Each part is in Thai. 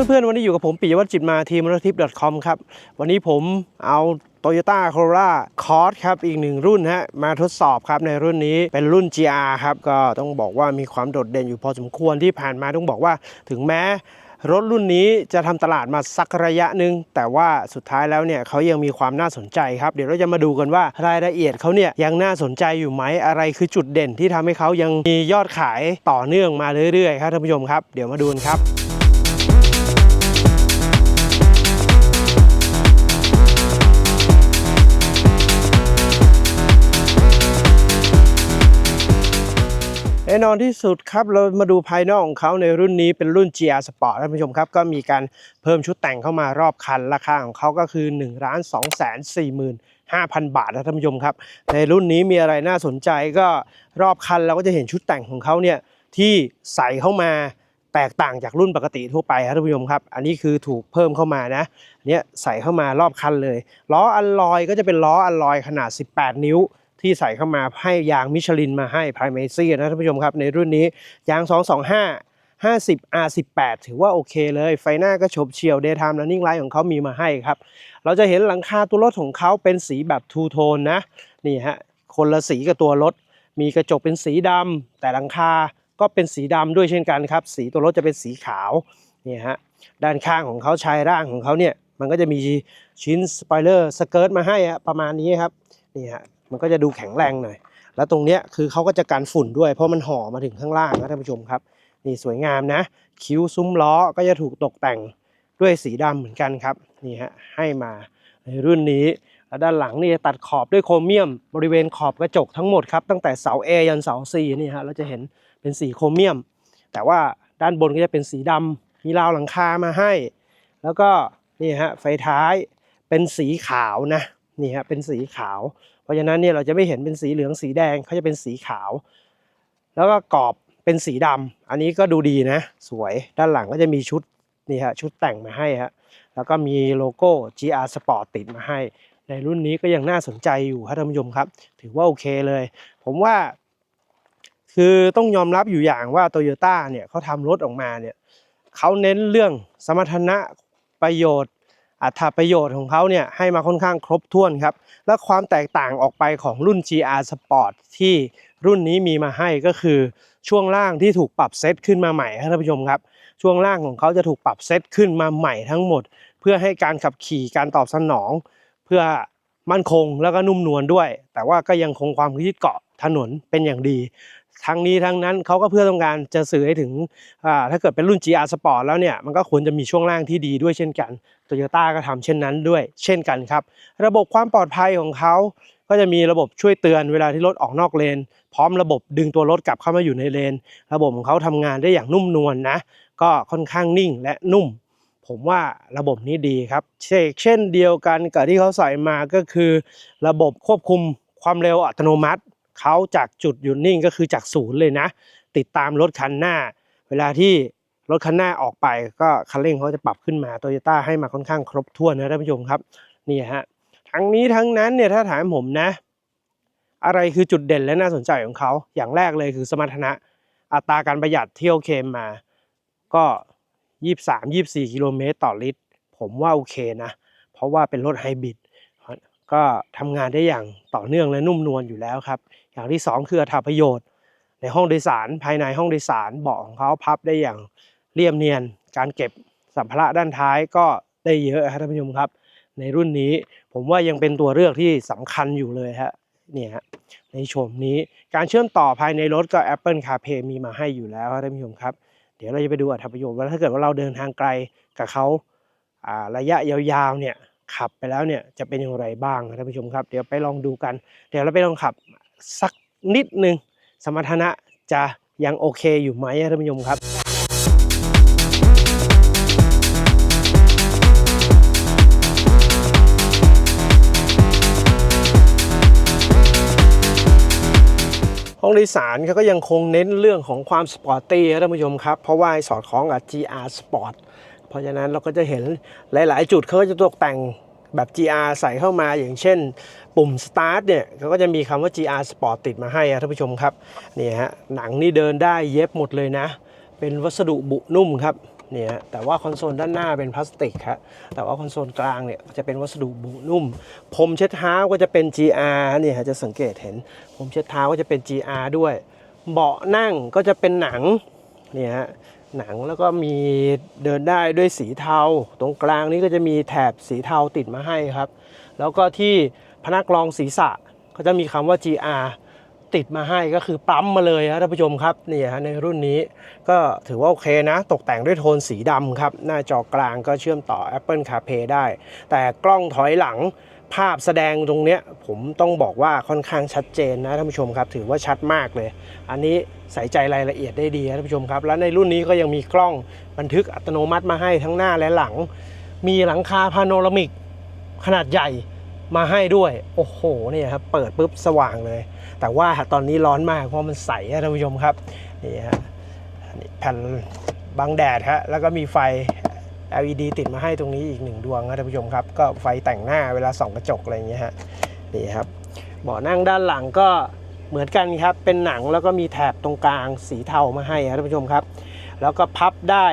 ครับเพื่อนๆ วันนี้อยู่กับผมปิยวัฒน์จิตมาทีมรถทิป .com ครับ วันนี้ผมเอา Toyota Corolla Cross ครับ อีกหนึ่งรุ่นฮะมาทดสอบครับในรุ่นนี้เป็นรุ่น GR ครับ ก็ต้องบอกว่ามีความโดดเด่นอยู่พอสมควรที่ผ่านมาต้องบอกว่าถึงแม้รถรุ่นนี้จะทำตลาดมาสักระยะหนึ่งแต่ว่าสุดท้ายแล้วเนี่ยเขายังมีความน่าสนใจครับ เดี๋ยวเราจะมาดูกันว่ารายละเอียดเขาเนี่ยยังน่าสนใจอยู่ไหมอะไรคือจุดเด่นที่ทำให้เขายังมียอดขายต่อเนื่องมาเรื่อยๆ ครับท่านผู้ชมครับ เดี๋ยวมาดูกันครับ แน่นอนที่สุดครับเรามาดูภายนอกของเขาในรุ่นนี้เป็นรุ่น GR Sport ท่านผู้ชมครับ ก็มีการเพิ่มชุดแต่งเข้ามารอบคัน ราคาของเขาก็คือ 1 2 4 5 0 0 0 บาทนะท่านผู้ชมครับ ในรุ่นนี้มีอะไรน่าสนใจก็รอบคันเราก็จะเห็นชุดแต่งของเขาเนี่ยที่ใส่เข้ามาแตกต่างจากรุ่นปกติทั่วไปครับท่านผู้ชมครับ อันนี้คือถูกเพิ่มเข้ามานะอันนี้ยใส่เข้ามารอบคันเลย ล้ออัลลอยก็จะเป็นล้ออัลลอยขนาด 18 นิ้ว ที่ใส่เข้ามาให้ยางมิชลินมาให้พายเมซี่นะท่านผู้ชมครับในรุ่นนี้ยาง 225 50 R18 ถือว่าโอเคเลย ไฟหน้าก็ฉบเฉี่ยว Daytime Running Light ของเขามีมาให้ครับ เราจะเห็นหลังคาตัวรถของเขาเป็นสีแบบทูโทนนะ นี่ฮะ คนละสีกับตัวรถ มีกระจกเป็นสีดำ แต่หลังคาก็เป็นสีดำด้วยเช่นกันครับ สีตัวรถจะเป็นสีขาว นี่ฮะ ด้านข้างของเขาชายร่างของเขาเนี่ย มันก็จะมีชิ้นสปอยเลอร์สเกิร์ตมาให้ประมาณนี้ครับ นี่ฮะ มันก็จะดูแข็งแรงหน่อย แล้วตรงเนี้ยคือเขาก็จะกันฝุ่นด้วยเพราะมันห่อมาถึงข้างล่างนะท่านผู้ชมครับนี่สวยงามนะ คิ้วซุ้มล้อก็จะถูกตกแต่งด้วยสีดำเหมือนกันครับนี่ฮะให้มาในรุ่นนี้แล้วด้านหลังนี่ตัดขอบด้วยโครเมียม บริเวณขอบกระจกทั้งหมดครับตั้งแต่เสา A ยันเสา C นี่ฮะเราจะเห็นเป็นสีโครเมียม แต่ว่าด้านบนก็จะเป็นสีดำมีราวหลังคามาให้ แล้วก็นี่ฮะไฟท้ายเป็นสีขาวนะนี่ฮะเป็นสีขาว ราะฉะนั้นเนี่ยเราจะไม่เห็นเป็นสีเหลืองสีแดงเขาจะเป็นสีขาว แล้วก็กรอบเป็นสีดำอันนี้ก็ดูดีนะ สวยด้านหลังก็จะมีชุดนี่ฮะชุดแต่งมาให้ฮะแล้วก็มีโลโก้ GR Sport ติดมาให้ ในรุ่นนี้ก็ยังน่าสนใจอยู่ครับท่านผู้ชมครับ ถือว่าโอเคเลย ผมว่า คือต้องยอมรับอยู่อย่างว่าโตโยต้าเนี่ยเขาทำรถออกมาเนี่ยเขาเน้นเรื่องสมรรถนะประโยชน์ อัตราประโยชน์ของเขาเนี่ยให้มาค่อนข้างครบถ้วนครับ และความแตกต่างออกไปของรุ่น GR Sport ที่รุ่นนี้มีมาให้ก็คือ ช่วงล่างที่ถูกปรับเซตขึ้นมาใหม่ครับท่านผู้ชมครับ ช่วงล่างของเขาจะถูกปรับเซตขึ้นมาใหม่ทั้งหมด เพื่อให้การขับขี่การตอบสนอง เพื่อมั่นคงแล้วก็นุ่มนวลด้วย แต่ว่าก็ยังคงความยืดเกาะถนนเป็นอย่างดี ทั้งนี้ทั้งนั้นเขาก็เพื่อต้องการจะสื่อให้ถึงถ้าเกิดเป็นรุ่น GR Sport แล้วเนี่ยมันก็ควรจะมีช่วงล่างที่ดีด้วยเช่นกันโตโยต้าก็ทำเช่นนั้นด้วย เช่นกันครับ ระบบความปลอดภัยของเขาก็จะมีระบบช่วยเตือนเวลาที่รถออกนอกเลน พร้อมระบบดึงตัวรถกลับเข้ามาอยู่ในเลน ระบบของเขาทำงานได้อย่างนุ่มนวลนะ ก็ค่อนข้างนิ่งและนุ่ม ผมว่าระบบนี้ดีครับเช่นเดียวกันกับที่เขาใส่มาก็คือ ระบบควบคุมความเร็วอัตโนมัติ เขาจากจุดหยุดนิ่งก็คือจากศูนย์เลยนะ ติดตามรถคันหน้า เวลาที่รถคันหน้าออกไปก็คันเร่งเขาจะปรับขึ้นมาโตโยต้าให้มาค่อนข้างครบถ้วนนะท่านผู้ชมครับนี่ฮะทั้งนี้ทั้งนั้นเนี่ยถ้าถามผมนะ อะไรคือจุดเด่นและน่าสนใจของเขาอย่างแรกเลยคือสมรรถนะอัตราการประหยัดเที่ยวเคมมา ก็ยี่สามยี่สี่กิโลเมตรต่อลิตร ผมว่าโอเคนะ เพราะว่าเป็นรถไฮบริดก็ทำงานได้อย่างต่อเนื่องและนุ่มนวลอยู่แล้วครับ อย่างที่สองคืออัตราประโยชน์ ในห้องโดยสารภายในห้องโดยสารเบาะของเขาพับได้อย่างเรียบเนียน การเก็บสัมภาระด้านท้ายก็ได้เยอะครับท่านผู้ชมครับ ในรุ่นนี้ผมว่ายังเป็นตัวเลือกที่สำคัญอยู่เลยฮะเนี่ยในโฉมนี้การเชื่อมต่อภายในรถก็ Apple CarPlay มีมาให้อยู่แล้วครับท่านผู้ชมครับ เดี๋ยวเราจะไปดูอัตประโยชน์ว่าถ้าเกิดว่าเราเดินทางไกลกับเขาระยะยาวๆเนี่ยขับไปแล้วเนี่ยจะเป็นอย่างไรบ้างท่านผู้ชมครับ เดี๋ยวไปลองดูกัน เดี๋ยวเราไปลองขับ สักนิดหนึ่งสมรรถนะจะยังโอเคอยู่ไหมครับท่านผู้ชมครับห้องโดยสารเขาก็ยังคงเน้นเรื่องของความสปอร์ตี้ครับท่านผู้ชมครับ เพราะว่าสอดคล้องกับ GR Sport เพราะฉะนั้นเราก็จะเห็นหลาย ๆ จุดเขาก็จะตกแต่งแบบ GR ใส่เข้ามาอย่างเช่น ปุ่ม Start เนี่ยเขาก็จะมีคำว่า GR Sport ติดมาให้ครับท่านผู้ชมครับนี่ฮะหนังนี่เดินได้เย็บหมดเลยนะ เป็นวัสดุบุนุ่มครับเนี่ยฮะแต่ว่าคอนโซลด้านหน้าเป็นพลาสติกครับแต่ว่าคอนโซลกลางเนี่ยจะเป็นวัสดุบุนุ่มพรมเช็ดเท้าก็จะเป็น GR เนี่ยฮะจะสังเกตเห็นพรมเช็ดเท้าก็จะเป็น GR ด้วย เบาะนั่งก็จะเป็นหนังเนี่ยฮะหนังแล้วก็มีเดินได้ด้วยสีเทา ตรงกลางนี้ก็จะมีแถบสีเทาติดมาให้ครับ แล้วก็ที่ พนักรองศีรษะก็จะมีคำว่า GR ติดมาให้ก็คือปั๊มมาเลยครับท่านผู้ชมครับนี่ฮะในรุ่นนี้ก็ถือว่าโอเคนะ ตกแต่งด้วยโทนสีดำครับ หน้าจอกลางก็เชื่อมต่อ Apple CarPlay ได้ แต่กล้องถอยหลังภาพแสดงตรงเนี้ยผมต้องบอกว่าค่อนข้างชัดเจนนะท่านผู้ชมครับ ถือว่าชัดมากเลย อันนี้ใส่ใจรายละเอียดได้ดีท่านผู้ชมครับ และในรุ่นนี้ก็ยังมีกล้องบันทึกอัตโนมัติมาให้ทั้งหน้าและหลัง มีหลังคาพาโนรามิกขนาดใหญ่ มาให้ด้วย โอ้โหเนี่ยครับเปิดปุ๊บสว่างเลย แต่ว่าตอนนี้ร้อนมากเพราะมันใสอะท่านผู้ชมครับนี่ฮะนี่แผ่นบังแดดฮะแล้วก็มีไฟ LED ติดมาให้ตรงนี้อีกหนึ่งดวงครับท่านผู้ชมครับ ก็ไฟแต่งหน้าเวลาส่องกระจกอะไรอย่างเงี้ยฮะนี่ครับเบาะนั่งด้านหลังก็เหมือนกันครับ เป็นหนังแล้วก็มีแถบตรงกลางสีเทามาให้ครับท่านผู้ชมครับ แล้วก็พับได้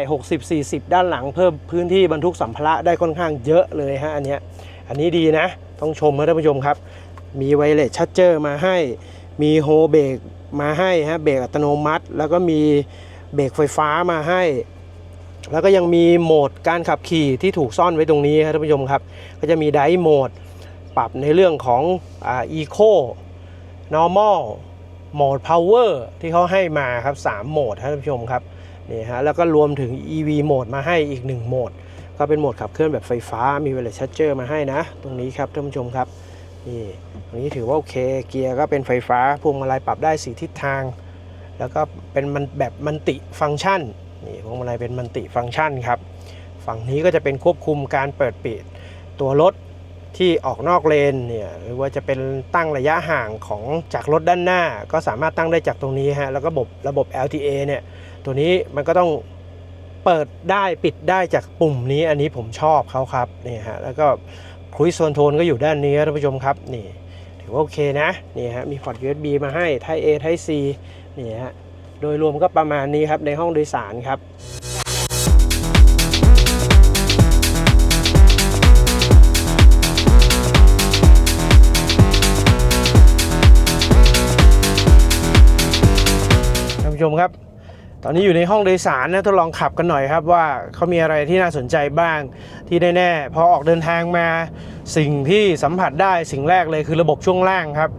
60-40 ด้านหลังเพิ่มพื้นที่บรรทุกสัมภาระได้ค่อนข้างเยอะเลยฮะอันเนี้ยอันนี้ดีนะ ต้องชมครับท่านผู้ชมครับ มีไวเลสชั r เจอร์มาให้ มีโฮเบรกมาให้ฮะเบรกอัตโนมัติ แล้วก็มีเบรกไฟฟ้ามาให้ แล้วก็ยังมีโหมดการขับขี่ที่ถูกซ่อนไว้ตรงนี้ครับท่านผู้ชมครับ ก็จะมีไดโหมดปรับในเรื่องของอ่า Eco Normal โหมด Power ที่เขาให้มาครับ3โหมดครับท่านผู้ชมครับนี่ฮะแล้วก็รวมถึง EV โหมดมาให้อีก 1 โหมด ก็เป็นโหมดขับเคลื่อนแบบไฟฟ้ามีเวลาชั r เจอร์มาให้นะ ตรงนี้ครับท่านผู้ชมครับนี่ตรงนี้ถือว่าโอเคเกียร์ก็เป็นไฟฟ้าพวงมาลัยปรับได้สีทิศทาง แล้วก็เป็นมันแบบมันติฟังก์ชันนี่พวงมาลัยเป็นมันติฟังก์ชันครับฝั่งนี้ก็จะเป็นควบคุมการเปิดปิดตัวรถที่ออกนอกเลนเนี่ยหรือว่าจะเป็นตั้งระยะห่างของจากรถด้านหน้า ก็สามารถตั้งได้จากตรงนี้ฮะแล้วก็ระบบระบบ LTA เนี่ยตัวนี้มันก็ต้อง เปิดได้ปิดได้จากปุ่มนี้อันนี้ผมชอบเขาครับนี่ฮะแล้วก็คุยโซนโทนก็อยู่ด้านนี้ท่านผู้ชมครับนี่ถือว่าโอเคนะนี่ฮะมีพอร์ต USB มาให้ Type A Type C นี่ฮะโดยรวมก็ประมาณนี้ครับในห้องโดยสารครับท่านผู้ชมครับ ตอนนี้อยู่ในห้องโดยสารนะทดลองขับกันหน่อยครับว่าเขามีอะไรที่น่าสนใจบ้าง ที่แน่ๆพอออกเดินทางมาสิ่งที่สัมผัสได้สิ่งแรกเลยคือระบบช่วงล่างครับ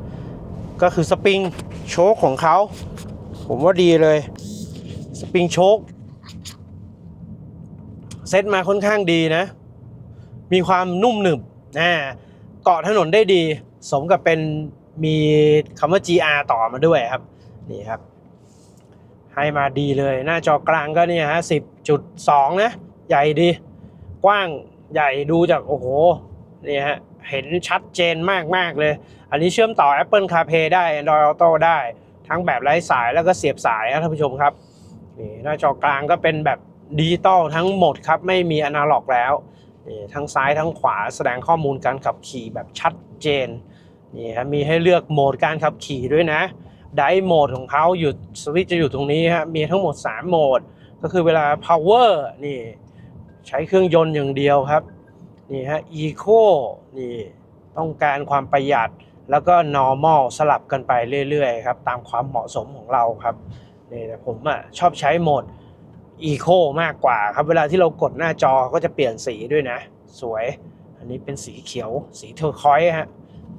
ก็คือสปริงโชคของเขา ผมว่าดีเลย สปริงโชคเซตมาค่อนข้างดีนะ มีความนุ่มหนึบนะเกาะถนนได้ดี สมกับเป็นมีคำว่า GR ต่อมาด้วยครับ นี่ครับ ให้มาดีเลย หน้าจอกลางก็เนี่ยฮะสิบจุดสองนะ ใหญ่ดี กว้างใหญ่ดูจาก โอ้โห นี่ฮะ เห็นชัดเจนมากมากๆเลย อันนี้เชื่อมต่อ Apple CarPlay ได้ Android Auto ได้ ทั้งแบบไร้สายแล้วก็เสียบสายนะท่านผู้ชมครับ นี่หน้าจอกลางก็เป็นแบบดิจิตอลทั้งหมดครับ ไม่มีอนาล็อกแล้วทั้งซ้ายทั้งขวาแสดงข้อมูลการขับขี่แบบชัดเจนนี่ฮะมีให้เลือกโหมดการขับขี่ด้วยนะ ไดโหมดของเขาอยู่สวิตช์จะอยู่ตรงนี้ฮะมีทั้งหมด 3 โหมด ก็คือเวลา power นี่ใช้เครื่องยนต์อย่างเดียวครับนี่ฮะ eco นี่ต้องการความประหยัดแล้วก็ normal สลับกันไปเรื่อยๆครับตามความเหมาะสมของเราครับนี่แต่ผมอะชอบใช้โหมด eco มากกว่าครับเวลาที่เรากดหน้าจอก็จะเปลี่ยนสีด้วยนะ สวย อันนี้เป็นสีเขียวสีเทอร์คอยส์ฮะ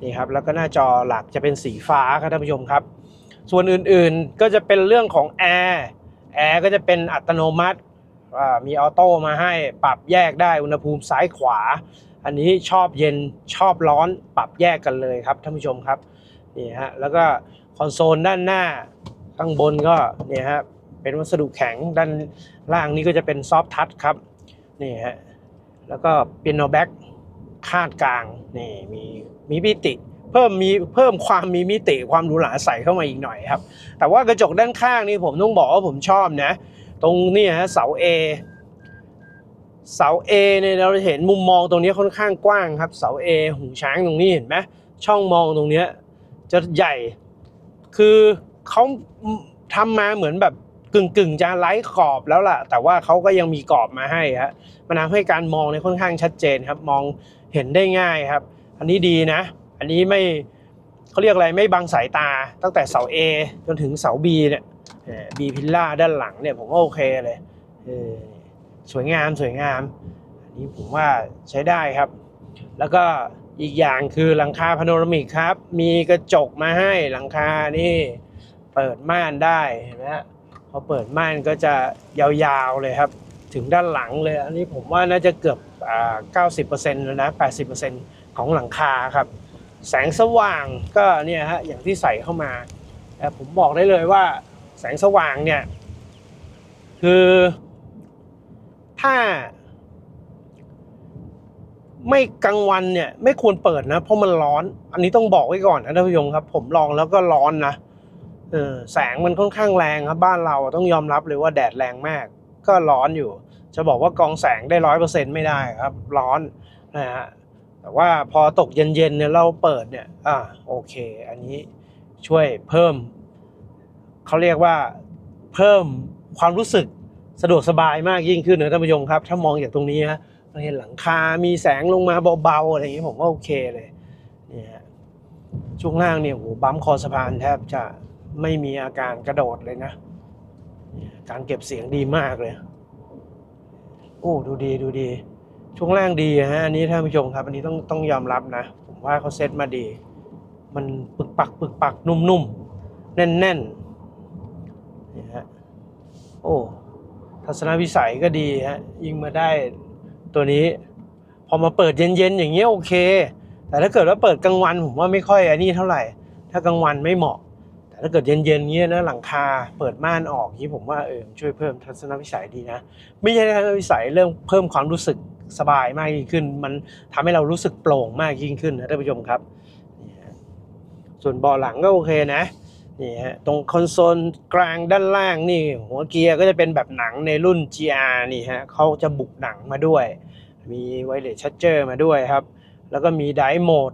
นี่ครับแล้วก็หน้าจอหลักจะเป็นสีฟ้าครับท่านผู้ชมครับ ส่วนอื่นๆก็จะเป็นเรื่องของแอร์แอร์ก็จะเป็นอัตโนมัติมีออโต้มาให้ปรับแยกได้อุณหภูมิซ้ายขวา อันนี้ชอบเย็นชอบร้อนปรับแยกกันเลยครับท่านผู้ชมครับนี่ฮะแล้วก็คอนโซลด้านหน้าข้างบนก็เนี่ยฮะเป็นวัสดุแข็งด้านล่างนี้ก็จะเป็นซอฟทัชครับนี่ฮะแล้วก็เปียโนแบ็กคาดกลางนี่มีมีมิติ เพิ่มมีเพิ่มความมีมิติความหรูหราใส่เข้ามาอีกหน่อยครับ แต่ว่ากระจกด้านข้างนี่ผมต้องบอกว่าผมชอบนะ ตรงนี้ฮะเสา A เสา A เนี่ยเราเห็นมุมมองตรงนี้ค่อนข้างกว้างครับ เสา A หูช้างตรงนี้เห็นไหมช่องมองตรงนี้จะใหญ่ คือเขาทำมาเหมือนแบบกึ่งกึ่งๆจะไร้ขอบแล้วล่ะ แต่ว่าเขาก็ยังมีกรอบมาให้ฮะมันทำให้การมองเนี่ยค่อนข้างชัดเจนครับ มองเห็นได้ง่ายครับ อันนี้ดีนะ อันนี้ไม่เขาเรียกอะไรไม่บังสายตาตั้งแต่เสา A จนถึงเสา B เนี่ยบีพิลล่าด้านหลังเนี่ยผมก็โอเคเลยสวยงามสวยงาม อันนี้ผมว่าใช้ได้ครับ แล้วก็อีกอย่างคือหลังคาพาโนรามิกครับ มีกระจกมาให้หลังคานี่เปิดม่านได้เห็นไหมฮะพอเปิดม่านก็จะยาวๆเลยครับ ถึงด้านหลังเลย อันนี้ผมว่าน่าจะเกือบอ่า90%แล้วนะ 80%ของหลังคาครับ แสงสว่างก็เนี่ยฮะอย่างที่ใส่เข้ามาแต่ผมบอกได้เลยว่าแสงสว่างเนี่ย คือถ้า ไม่กลางวันเนี่ย ไม่ควรเปิดนะ เพราะมันร้อน อันนี้ต้องบอกไว้ก่อนนะท่านผู้ชมครับ ผมลองแล้วก็ร้อนนะเออแสงมันค่อนข้างแรงครับบ้านเราต้องยอมรับเลยว่าแดดแรงมาก ก็ร้อนอยู่ จะบอกว่ากองแสงได้ร้อยเปอร์เซ็นต์ไม่ได้ครับ ร้อนนะฮะ แต่ว่าพอตกเย็นๆเนี่ยเราเปิดเนี่ย อ่าโอเค อันนี้ช่วยเพิ่ม เขาเรียกว่าเพิ่มความรู้สึกสะดวกสบายมากยิ่งขึ้นนะท่านผู้ชมครับ ถ้ามองจากตรงนี้ฮะเราเห็นหลังคา มีแสงลงมาเบาๆอะไรอย่างนี้ผมว่าโอเคเลยเนี่ยฮะช่วงล่างเนี่ยโหบัมคอสะพานแทบจะไม่มีอาการกระโดดเลยนะ การเก็บเสียงดีมากเลย โอ้ดูดีดูดี ช่วงล่างดีฮะอันนี้ท่านผู้ชมครับ อันนี้ต้องต้องยอมรับนะ ผมว่าเขาเซตมาดี มันปึกปักปึกปักนุ่มๆ แน่นๆนี่ฮะโอ้ทัศนวิสัยก็ดีฮะยิงมาได้ตัวนี้ พอมาเปิดเย็นๆอย่างเงี้ยโอเค แต่ถ้าเกิดว่าเปิดกลางวันผมว่าไม่ค่อยอันนี้เท่าไหร่ ถ้ากลางวันไม่เหมาะ แต่ถ้าเกิดเย็นๆเงี้ยนะหลังคาเปิดม่านออกนี้ผมว่าเออช่วยเพิ่มทัศนวิสัยดีนะ ไม่ใช่ทัศนวิสัยเรื่องเพิ่มความรู้สึก สบายมากยิ่งขึ้น มันทำให้เรารู้สึกโปร่งมากยิ่งขึ้นนะท่านผู้ชมครับ ส่วนเบาะหลังก็โอเคนะนี่ฮะตรงคอนโซลกลางด้านล่างนี่ หัวเกียร์ก็จะเป็นแบบหนังในรุ่น GR นี่ฮะเขาจะบุกหนังมาด้วย มีไวเลสชั r เจอร์มาด้วยครับ แล้วก็มีไดโหมด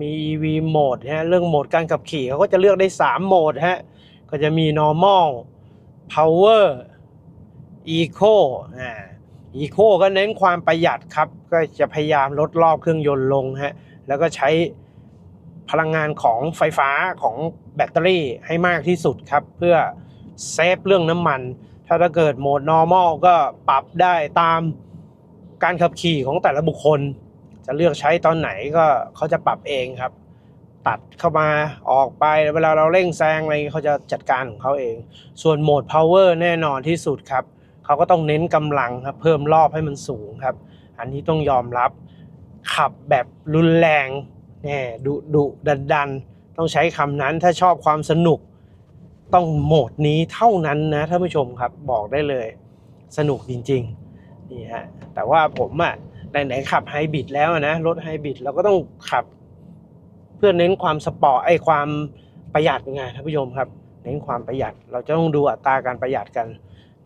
มี EV โหมดฮะเรื่องโหมดการขับขี่เขาก็จะเลือกได้ 3 โหมดฮะก็จะมี normal power eco อ่า eco ก็เน้นความประหยัดครับ ก็จะพยายามลดรอบเครื่องยนต์ลงฮะแล้วก็ใช้พลังงานของไฟฟ้าของแบตเตอรี่ให้มากที่สุดครับ เพื่อเซฟเรื่องน้ำมัน ถ้าถ้าเกิดโหมด normal ก็ปรับได้ตามการขับขี่ของแต่ละบุคคล จะเลือกใช้ตอนไหนก็เขาจะปรับเองครับ ตัดเข้ามาออกไปเวลาเราเร่งแซงอะไรเขาจะจัดการของเขาเอง ส่วนโหมด power แน่นอนที่สุดครับ เขาก็ต้องเน้นกำลังครับเพิ่มรอบให้มันสูงครับ อันนี้ต้องยอมรับขับแบบรุนแรงแน่ดุดุดันดันต้องใช้คำนั้นถ้าชอบความสนุก ต้องโหมดนี้เท่านั้นนะท่านผู้ชมครับบอกได้เลยสนุกจริงๆนี่ฮะแต่ว่าผมอะไหนๆขับไฮบริดแล้วนะรถไฮบริดเราก็ต้องขับ เพื่อเน้นความสปอร์ตไอความประหยัดไงท่านผู้ชมครับ เน้นความประหยัดเราจะต้องดูอัตราการประหยัดกัน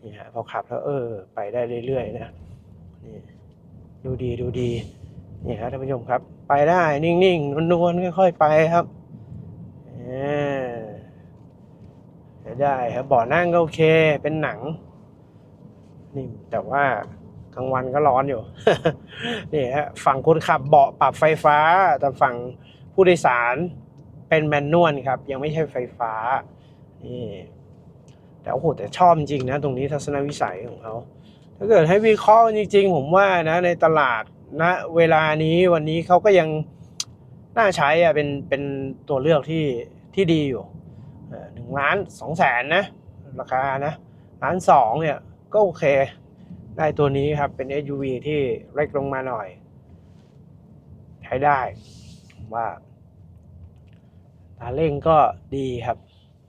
นี่ฮะพอขับแล้วเออ ไปได้เรื่อยๆนะนี่ดูดีดูดีนี่ฮะท่านผู้ชมครับ ไปได้นิ่งๆนวลๆค่อยๆไปครับเออได้ครับเบาะนั่งก็โอเคเป็นหนังนี่แต่ว่ากลางวันก็ร้อนอยู่นี่ฮะฝั่งคนขับเบาะปรับไฟฟ้า แต่ฝั่งผู้โดยสารเป็นแมนนวลครับ ยังไม่ใช่ไฟฟ้านี่ แต่โอ้โหแต่ชอบจริงนะ ตรงนี้ทัศนวิสัยของเขาถ้าเกิดให้วิเคราะห์จริง ๆ ผมว่านะในตลาดณนะเวลานี้วันนี้เขาก็ยังน่าใช้อะเป็นเป็นตัวเลือกที่ที่ดีอยู่หนึ่งล้านสองแสนนะ ราคานะล้านสองเนี่ย ก็โอเค ได้ตัวนี้ครับเป็น SUV ที่เล็กลงมาหน่อย ใช้ได้ผมว่าตาเร่งก็ดีครับ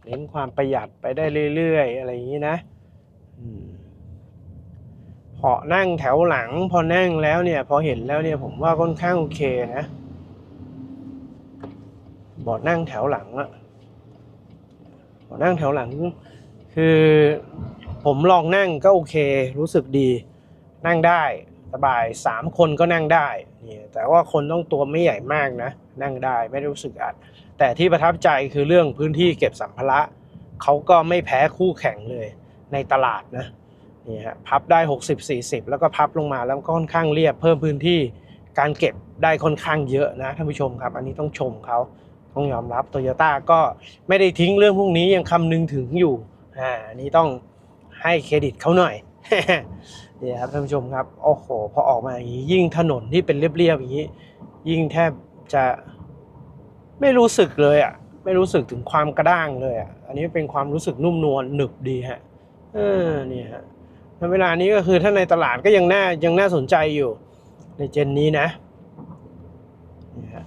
เน้นความประหยัดไปได้เรื่อยๆ อะไรอย่างนี้นะอพอนั่งแถวหลัง พอนั่งแล้วเนี่ย พอเห็นแล้วเนี่ยผมว่าค่อนข้างโอเคนะเบาะนั่งแถวหลังอะเบาะนั่งแถวหลัง คือผมลองนั่งก็โอเค รู้สึกดี นั่งได้สบายสามคนก็นั่งได้นี่แต่ว่าคนต้องตัวไม่ใหญ่มากนะ นั่งได้ไม่รู้สึกอัด แต่ที่ประทับใจคือเรื่องพื้นที่เก็บสัมภาระเขาก็ไม่แพ้คู่แข่งเลยในตลาดนะนี่ฮะพับได้ 60 40 แล้วก็พับลงมาแล้วก็ค่อนข้างเรียบเพิ่มพื้นที่การเก็บได้ค่อนข้างเยอะนะท่านผู้ชมครับ อันนี้ต้องชมเขาต้องยอมรับโตโยต้าก็ไม่ได้ทิ้งเรื่องพวกนี้ยังคำนึงถึงอยู่อ่าอันนี้ต้องให้เครดิตเขาหน่อยนี่ครับท่านผู้ชมครับโอ้โหพอออกมาอย่างนี้ยิ่งถนนที่เป็นเรียบๆอย่างนี้ ยิ่งแทบจะ ไม่รู้สึกเลยอะ ไม่รู้สึกถึงความกระด้างเลยอะ อันนี้เป็นความรู้สึกนุ่มนวลหนึบดีฮะ เออนี่ฮะแล้วเวลานี้ก็คือถ้าในตลาดก็ยังน่ายังน่าสนใจอยู่ ในเจนนี้นะนี่ฮะ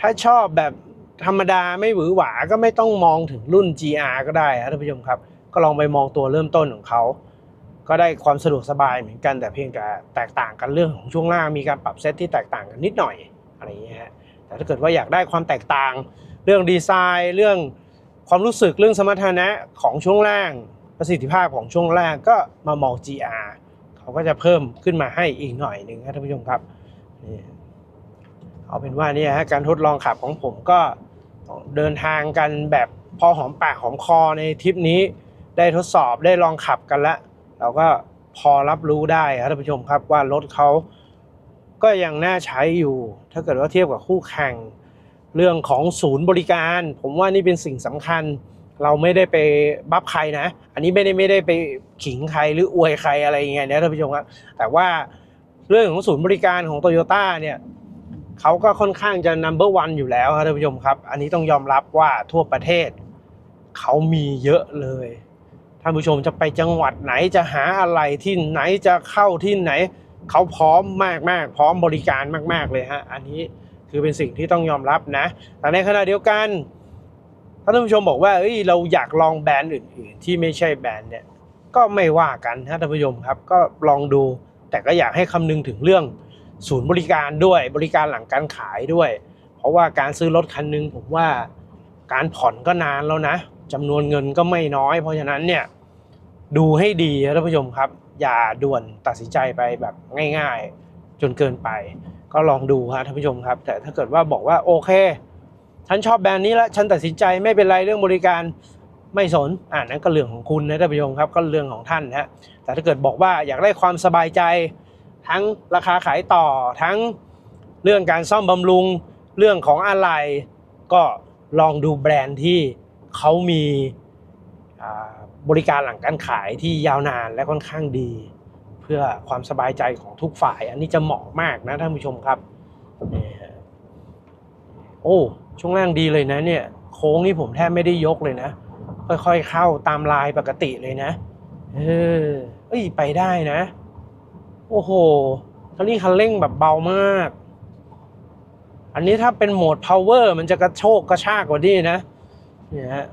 ถ้าชอบแบบธรรมดาไม่หวือหวาก็ไม่ต้องมองถึงรุ่น GR ก็ได้ครับท่านผู้ชมครับ ก็ลองไปมองตัวเริ่มต้นของเขาก็ได้ความสะดวกสบายเหมือนกันแต่เพียงแต่แตกต่างกันเรื่องของช่วงล่างมีการปรับเซตที่แตกต่างกันนิดหน่อยอะไรอย่างเงี้ยฮะ แต่ถ้าเกิดว่าอยากได้ความแตกต่าง เรื่องดีไซน์ เรื่องความรู้สึกเรื่องสมรรถนะของช่วงล่าง ประสิทธิภาพของช่วงล่างก็มามอง GR เขาก็จะเพิ่มขึ้นมาให้อีกหน่อยหนึ่งครับท่านผู้ชมครับนี่เอาเป็นว่านี่ฮะการทดลองขับของผมก็เดินทางกันแบบพอหอมปากหอมคอในทริปนี้ ได้ทดสอบได้ลองขับกันแล้วเราก็พอรับรู้ได้ครับท่านผู้ชมครับว่ารถเขา ก็ยังน่าใช้อยู่ ถ้าเกิดว่าเทียบกับคู่แข่ง เรื่องของศูนย์บริการ ผมว่านี่เป็นสิ่งสำคัญ เราไม่ได้ไปบัฟใครนะ อันนี้ไม่ได้ไม่ได้ไปขิงใครหรืออวยใครอะไรอย่างเงี้ยนะท่านผู้ชมครับ แต่ว่าเรื่องของศูนย์บริการของโตโยต้าเนี่ยเขาก็ค่อนข้างจะ number one อยู่แล้วครับท่านผู้ชมครับ อันนี้ต้องยอมรับว่าทั่วประเทศเขามีเยอะเลยท่านผู้ชมจะไปจังหวัดไหนจะหาอะไรที่ไหนจะเข้าที่ไหน เขาพร้อมมากมากๆ พร้อมบริการมาก ๆ เลยฮะ อันนี้คือเป็นสิ่งที่ต้องยอมรับนะแต่ในขณะเดียวกันถ้าท่านผู้ชมบอกว่าเอ้ยเราอยากลองแบรนด์อื่น ๆ ที่ไม่ใช่แบรนด์เนี่ยก็ไม่ว่ากันนะท่านผู้ชมครับ ก็ลองดู แต่ก็อยากให้คำนึงถึงเรื่องศูนย์บริการด้วยบริการหลังการขายด้วย เพราะว่าการซื้อรถคันหนึงผมว่าการผ่อนก็นานแล้วนะจำนวนเงินก็ไม่น้อย เพราะฉะนั้นเนี่ยดูให้ดีนะท่านผู้ชมครับ อย่าด่วนตัดสินใจไปแบบง่าย ๆ จนเกินไป ก็ลองดูฮะท่านผู้ชมครับ แต่ถ้าเกิดว่าบอกว่าโอเคฉันชอบแบรนด์นี้แล้วฉันตัดสินใจไม่เป็นไรเรื่องบริการไม่สนอ่านั้นก็เรื่องของคุณนะท่านผู้ชมครับก็เรื่องของท่านนะฮะแต่ถ้าเกิดบอกว่าอยากได้ความสบายใจ ทั้งราคาขายต่อทั้งเรื่องการซ่อมบำรุงเรื่องของอะไรก็ลองดูแบรนด์ที่เขามีอ่า บริการหลังการขายที่ยาวนานและค่อนข้างดี เพื่อความสบายใจของทุกฝ่าย อันนี้จะเหมาะมากนะท่านผู้ชมครับโอ้ช่วงล่างดีเลยนะเนี่ย โค้งนี่ผมแทบไม่ได้ยกเลยนะ ค่อยๆเข้าตามลายปกติเลยนะ เออเอ้ยไปได้นะ โอ้โหคันนี้คันเร่งแบบเบามาก อันนี้ถ้าเป็นโหมด power มันจะกระโชกกระชากกว่านี้นะเนี่ยฮะ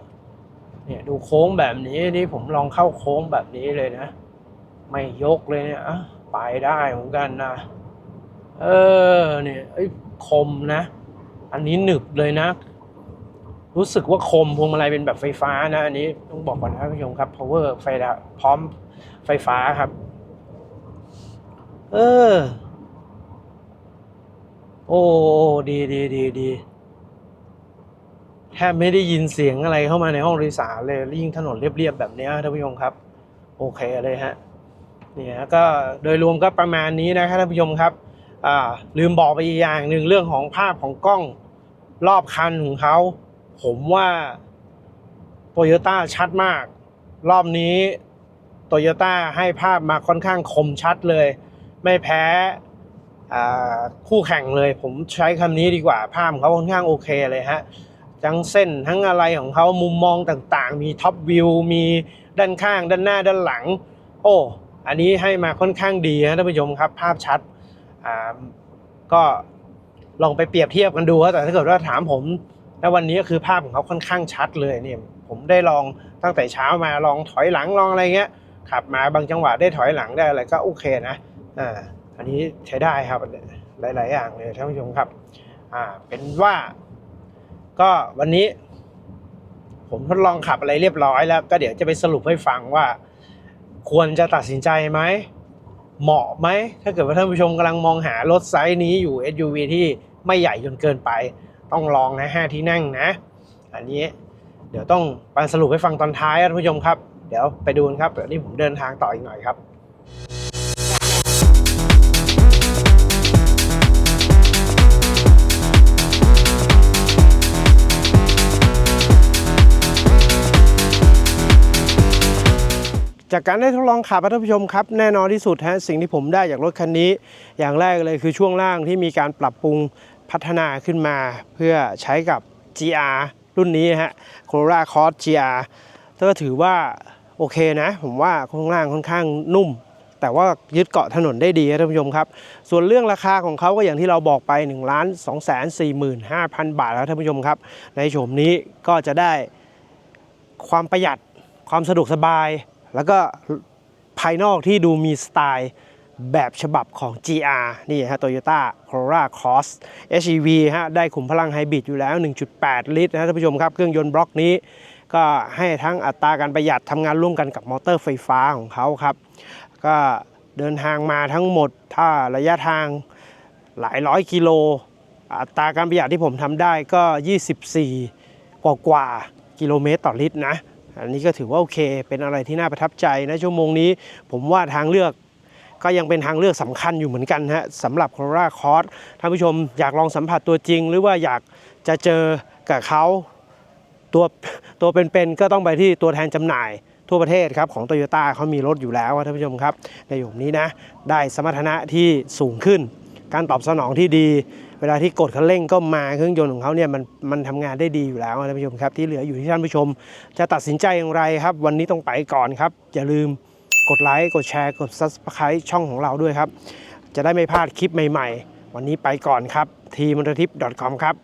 เนี่ยดูโค้งแบบนี้นี่ผมลองเข้าโค้งแบบนี้เลยนะ ไม่ยกเลยเนี่ยอะไปได้เหมือนกันนะเออเนี่ยไอ้คมนะ อันนี้หนึบเลยนะ รู้สึกว่าคมพวงมาลัยเป็นแบบไฟฟ้านะอันนี้ต้องบอกก่อนนะท่านผู้ชมครับ power ไฟพร้อมไฟฟ้าครับ เออ โอ้ดีดีดีดี แทบไม่ได้ยินเสียงอะไรเข้ามาในห้องโดยสารเลยยิ่งถนนเรียบๆแบบนี้ท่านผู้ชมครับ โอเคเลยฮะเนี่ยก็โดยรวมก็ประมาณนี้นะครับท่านผู้ชมครับอ่าลืมบอกไปอีกอย่างหนึ่งเรื่องของภาพของกล้องรอบคันของเขา ผมว่าโตโยต้าชัดมาก รอบนี้โตโยต้าให้ภาพมาค่อนข้างคมชัดเลย ไม่แพ้คู่แข่งเลย ผมใช้คำนี้ดีกว่าภาพของเขาค่อนข้างโอเคเลยฮะ ทั้งเส้นทั้งอะไรของเขามุมมองต่างๆ มีท็อปวิวมีด้านข้าง ด้านหน้าด้านหลัง โอ้อันนี้ให้มาค่อนข้างดีนะท่านผู้ชมครับ ภาพชัดอ่าก็ลองไปเปรียบเทียบกันดูแต่ถ้าเกิดว่าถามผมณวันนี้ก็คือภาพของเขาค่อนข้างชัดเลยเนี่ยผมได้ลองตั้งแต่เช้ามาลองถอยหลังลองอะไรเงี้ยขับมาบางจังหวะได้ถอยหลังได้อะไรก็โอเคนะอ่าอันนี้ใช้ได้ครับหลาย ๆ อย่างเลยท่านผู้ชมครับอ่าเป็นว่า ก็วันนี้ ผมทดลองขับอะไรเรียบร้อยแล้ว ก็เดี๋ยวจะไปสรุปให้ฟังว่า ควรจะตัดสินใจไหม เหมาะไหม ถ้าเกิดว่าท่านผู้ชมกำลังมองหารถไซส์นี้อยู่ SUV ที่ไม่ใหญ่จนเกินไป ต้องลองนะห้าที่นั่งนะ อันนี้เดี๋ยวต้องไปสรุปให้ฟังตอนท้ายนะท่านผู้ชมครับ เดี๋ยวไปดูนครับเดี๋ยวนี้ผมเดินทางต่ออีกหน่อยครับ จากการได้ทดลองขับท่านผู้ชมครับแน่นอนที่สุดฮะสิ่งที่ผมได้จากรถคันนี้ อย่างแรกเลยคือช่วงล่างที่มีการปรับปรุงพัฒนาขึ้นมา เพื่อใช้กับ GR รุ่นนี้ฮะ Corolla Cross GR ก็ถือว่าโอเคนะ ผมว่าข้างล่างค่อนข้างนุ่ม แต่ว่ายึดเกาะถนนได้ดีท่านผู้ชมครับ ส่วนเรื่องราคาของเขาก็อย่างที่เราบอกไป1 2 4 5 0 0 0 บาทแล้วท่านผู้ชมครับ ในโฉมนี้ก็จะได้ความประหยัดความสะดวกสบาย แล้วก็ภายนอกที่ดูมีสไตล์แบบฉบับของ GR นี่ฮะ Toyota Corolla Cross HEV ฮะ ได้ขุมพลังไฮบริดอยู่แล้ว 1.8 ลิตรนะท่านผู้ชมครับ เครื่องยนต์บล็อกนี้ ก็ให้ทั้งอัตราการประหยัดทำงานร่วมกันกับมอเตอร์ไฟฟ้าของเขาครับ ก็เดินทางมาทั้งหมดถ้าระยะทางหลายร้อยกิโล อัตราการประหยัดที่ผมทำได้ก็ 24 กว่ากว่ากิโลเมตรต่อลิตรนะ อันนี้ก็ถือว่าโอเค เป็นอะไรที่น่าประทับใจนะชั่วโมงนี้ ผมว่าทางเลือกก็ยังเป็นทางเลือกสำคัญอยู่เหมือนกันฮะสำหรับ Corolla Cross ท่านผู้ชมอยากลองสัมผัสตัวจริง หรือว่าอยากจะเจอกับเขาตัวตัวเป็นๆก็ต้องไปที่ตัวแทนจำหน่ายทั่วประเทศครับของ Toyota เขามีรถอยู่แล้วท่านผู้ชมครับ ในหยมนี้นะ ได้สมรรถนะที่สูงขึ้น การตอบสนองที่ดี เวลาที่กดคันเร่งก็มาเครื่องยนต์ของเขาเนี่ยมันมันทำงานได้ดีอยู่แล้วท่านผู้ชมครับ ที่เหลืออยู่ที่ท่านผู้ชม จะตัดสินใจอย่างไรครับ วันนี้ต้องไปก่อนครับ อย่าลืมกดไลค์กดแชร์กด s u b สไครต์ช่องของเราด้วยครับ จะได้ไม่พลาดคลิปใหม่ ๆ วันนี้ไปก่อนครับทีม m o t o r t i p c o m ครับ